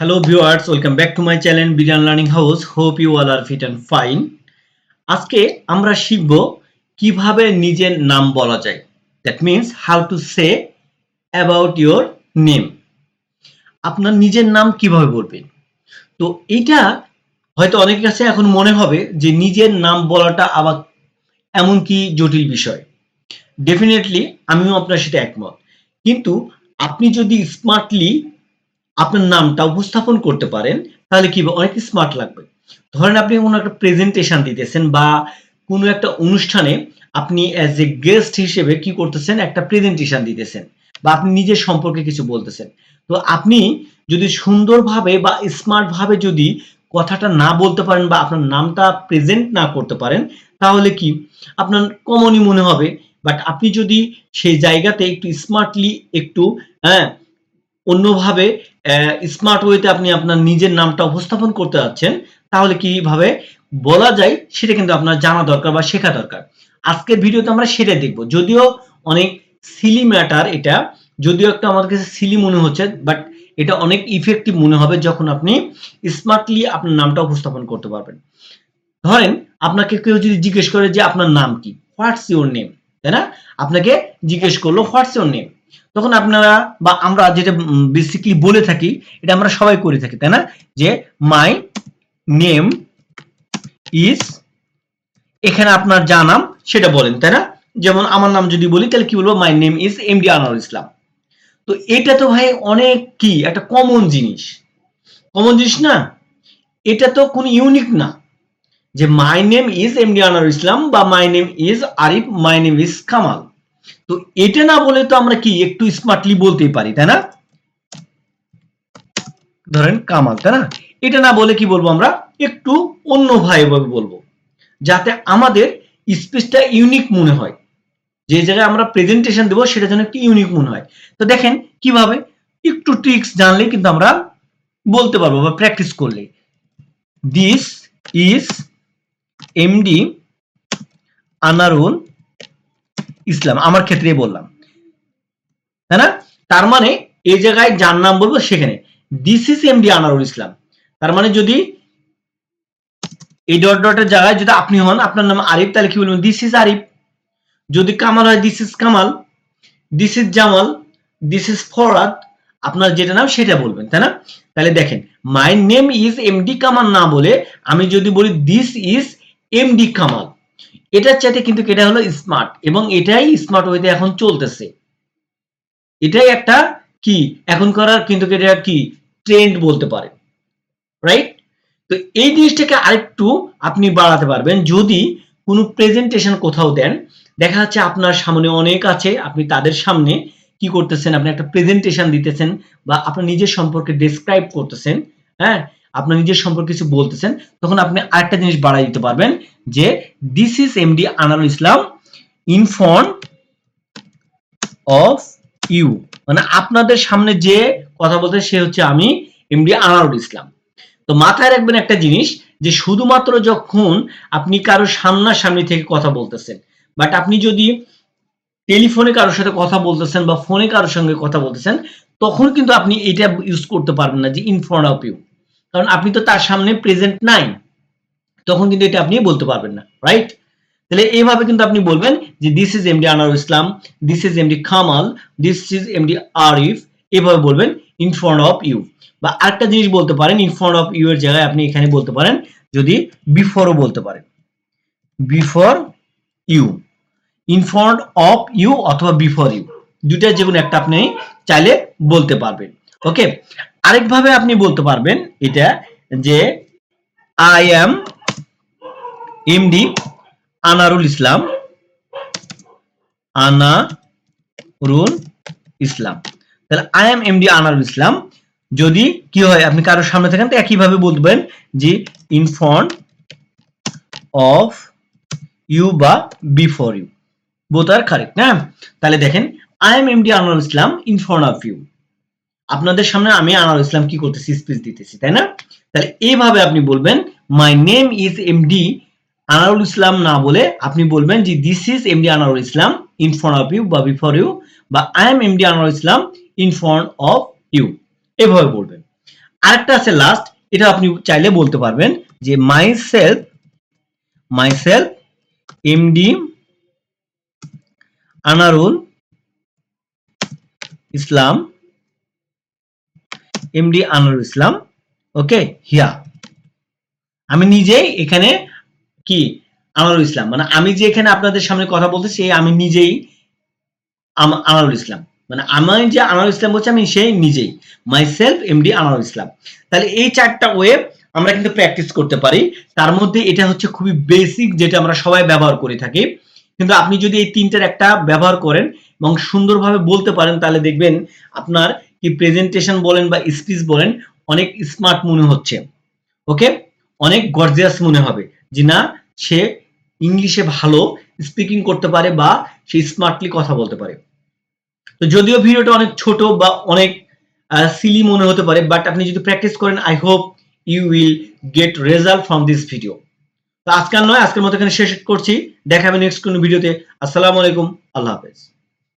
Hello viewers, welcome back to my channel Bijan Learning house Hope you all are fit and fine আজকে আমরা শিখব কীভাবে নিজের নাম বলা যায়। That means how to say about your name আপনার নিজের নাম কীভাবে বলবেন? তো এটা হয়তো অনেকের কাছে এখন মনে হবে যে নিজের নাম বলাটা আবার এমন কি জটিল বিষয়। ডেফিনেটলি আমিও আপনার সাথে একমত। কিন্তু আপনি যদি স্মার্টলি আপনার নামটা উপস্থাপন করতে পারেন, তাহলে কি অনেক স্মার্ট লাগবে। ধরেন আপনি কোনো একটা প্রেজেন্টেশন দিতেছেন বা কোনো একটা অনুষ্ঠানে আপনি অ্যাজ এ গেস্ট হিসেবে কি করতেছেন? একটা প্রেজেন্টেশন দিতেছেন বা আপনি নিজের সম্পর্কে কিছু বলতেছেন। তো আপনি যদি সুন্দরভাবে বা স্মার্টভাবে যদি কথাটা না বলতে পারেন বা আপনার নামটা প্রেজেন্ট না করতে পারেন, তাহলে কি আপনার কমনই মনে হবে। বাট আপনি যদি সেই জায়গাতে একটু স্মার্টলি একটু হ্যাঁ অন্যভাবে স্মার্ট ওয়েতে আপনি আপনার নিজের নামটা উপস্থাপন করতে যাচ্ছেন, তাহলে কীভাবে বলা যায় সেটা কিন্তু আপনার জানা দরকার বা শেখা দরকার। আজকের ভিডিওতে আমরা সেটা দেখব। যদিও অনেক সিলি ম্যাটার এটা, যদিও একটা আমার কাছে সিলি মনে হচ্ছে বাট এটা অনেক ইফেক্টিভ মনে হবে যখন আপনি স্মার্টলি আপনার নামটা উপস্থাপন করতে পারবেন। ধরেন, আপনাকে কেউ যদি জিজ্ঞেস করে যে আপনার নাম কি? হোয়াটস ইউর নেম তাই না? আপনাকে জিজ্ঞেস করল হোয়াটস ইউর নেম তখন আপনারা বা আমরা যেটা বেসিকলি বলে থাকি, এটা আমরা সবাই করে থাকি, তাই না? যে মাই নেম ইজ এখানে আপনার যা নাম সেটা বলেন, তাই না? যেমন আমার নাম যদি বলি, তাহলে কি বলব? My name is M D Anwar Islam তো এটা তো ভাই অনেক কি, একটা কমন জিনিস। কমন জিনিস না? এটা তো কোনো ইউনিক না। যে my name is M D Anwar Islam বা my name is Arif my name is Kamal তো এটা না বলে তো আমরা কি একটু স্মার্টলি বলতেই পারি, তাই না? ধরেন কামাল, তাই না? এটা না বলে কি বলব আমরা? একটু অন্য ভাবে বলব। যাতে আমাদের স্পেসটা ইউনিক মনে হয়। যে জায়গায় আমরা প্রেজেন্টেশন দেবো, সেটা যেন একটু ইউনিক মনে হয়। তো দেখেন কীভাবে? একটু ট্রিক্স জানলে কিন্তু আমরা বলতে পারব বা প্র্যাকটিস করলে। This is MD Anarul Islam, আমার ক্ষেত্রে বললাম। তাই না? তার মানে এই জায়গায় যার নাম বলব সেখানে। This is MD Anarul Islam তার মানে যদি এই ডট ডটের জায়গায় যদি আপনি হন, আপনার নাম আরিফ, তাহলে কি বলবেন দিস ইস আরিফ। যদি কামাল হয় this is Kamal. This is Jamal. This is Farhad. আপনার যেটা নাম সেটা বলবেন, তাই না? তাহলে দেখেন my name is MD Kamal না বলে আমি যদি বলি দিস ইজ এমডি কামাল। এটার চাইতে কিন্তু এটা হলো স্মার্ট এবং এটাই স্মার্ট ওয়েতে এখন চলতেছে। এটাই একটা কি? এখন করার কিন্তু এটা কি? ট্রেন্ড বলতে পারে রাইট তো এই জিনিসটাকে আরেকটু আপনি বাড়াতে পারবেন। যদি কোনো প্রেজেন্টেশন কোথাও দেন, দেখা যাচ্ছে আপনার সামনে অনেক আছে, আপনি তাদের সামনে কি করতেছেন? আপনি একটা প্রেজেন্টেশন দিতেছেন বা আপনার নিজের সম্পর্কে ডেসক্রাইব করতেছেন হ্যাঁ? আপনার নিজের সম্পর্কে কিছু বলতেছেন, তখন আপনি আরেকটা জিনিস বাড়াই দিতে পারবেন, যে this is MD Anarul Islam in front of you মানে আপনাদের সামনে যে কথা বলতে সে হচ্ছে আমি এমডি আনারুল ইসলাম তো মাথায় রাখবেন একটা জিনিস, যে শুধুমাত্র যখন আপনি কারও সামনাসামনি থেকে কথা বলতেছেন বাট আপনি যদি টেলিফোনে কারোর সাথে কথা বলতেছেন বা ফোনে কারোর সঙ্গে কথা বলতেছেন, তখন কিন্তু আপনি এটা ইউজ করতে পারবেন না যে ইন ফ্রন্ট অফ ইউ কারণ আপনি তো তার সামনে প্রেজেন্ট নাই। তখন কিন্তু এটা আপনি বলতে পারবেন না রাইট তাহলে এইভাবে কিন্তু আপনি বলবেন যে this is MD Anwar Islam this is MD Kamal this is MD Arif এভাবে বলবেন ইন ফ্রন্ট অফ ইউ বা আরেকটা জিনিস বলতে পারেন ইন ফ্রন্ট অফ ইউ এর জায়গায় আপনি এখানে বলতে পারেন, যদি বিফোরও বলতে পারেন। Before you in front of you অথবা বিফোর ইউ দুইটা যে কোনো একটা আপনি চাইলে বলতে পারবেন। ওকে আরেকভাবে আপনি বলতে পারবেন এটা যে I am MD Anarul Islam Anarul Islam তাহলে I am MD Anarul Islam যদি কি হয়, আপনি কারোর সামনে থাকেন, তো একইভাবে বলবেন যে ইন ফ্রন্ট অফ ইউ বা before you both are correct না? তাহলে দেখেন I am MD Anwar Islam in front of you আপনাদের সামনে আমি আনোয়ার ইসলাম কি করতেছি স্পিচ দিতেছি, তাই না? তাহলে এইভাবে আপনি বলবেন my name is MD Anarul Islam না বলে আপনি বলবেন যে this is MD Anarul Islam in front of you বা বিফোর ইউ বা I am MD Anwar Islam in front of you এভাবে বলবেন। আরেকটা আছে লাস্ট এটা আপনি চাইলে বলতে পারবেন যে myself myself MD Anarul Islam MD Anarul Islam okay here আমি নিজেই এখানে কি? আনারুল ইসলাম মানে আমি যে এখানে আপনাদের সামনে কথা আমি নিজেই ইসলাম মানে যে ইসলাম বলছি, আমি সেই নিজেই। মাই সেলফ এমডি ইসলাম তাহলে এই চারটা ওয়েব আমরা কিন্তু প্র্যাকটিস করতে পারি। তার মধ্যে এটা হচ্ছে খুবই বেসিক যেটা আমরা সবাই ব্যবহার করে থাকি। কিন্তু আপনি যদি এই তিনটার একটা ব্যবহার করেন এবং সুন্দরভাবে বলতে পারেন, তাহলে দেখবেন আপনার কি প্রেজেন্টেশন বলেন বা স্পিচ বলেন, অনেক স্মার্ট মনে হচ্ছে। ওকে অনেক গর্জিয়াস মনে হবে যে না, সে ইংলিশে ভালো স্পিকিং করতে পারে বা সে স্মার্টলি কথা বলতে পারে। তো যদিও ভিডিওটা অনেক ছোট বা অনেক সিলি মনে হতে পারে বাট আপনি যদি প্র্যাকটিস করেন I hope you will get result from this video তো আজকাল নয়, আজকের মতো এখানে শেষ করছি। দেখা হবে নেক্সট কোনো ভিডিওতে আসসালামু আলাইকুম, আল্লাহ হাফেজ।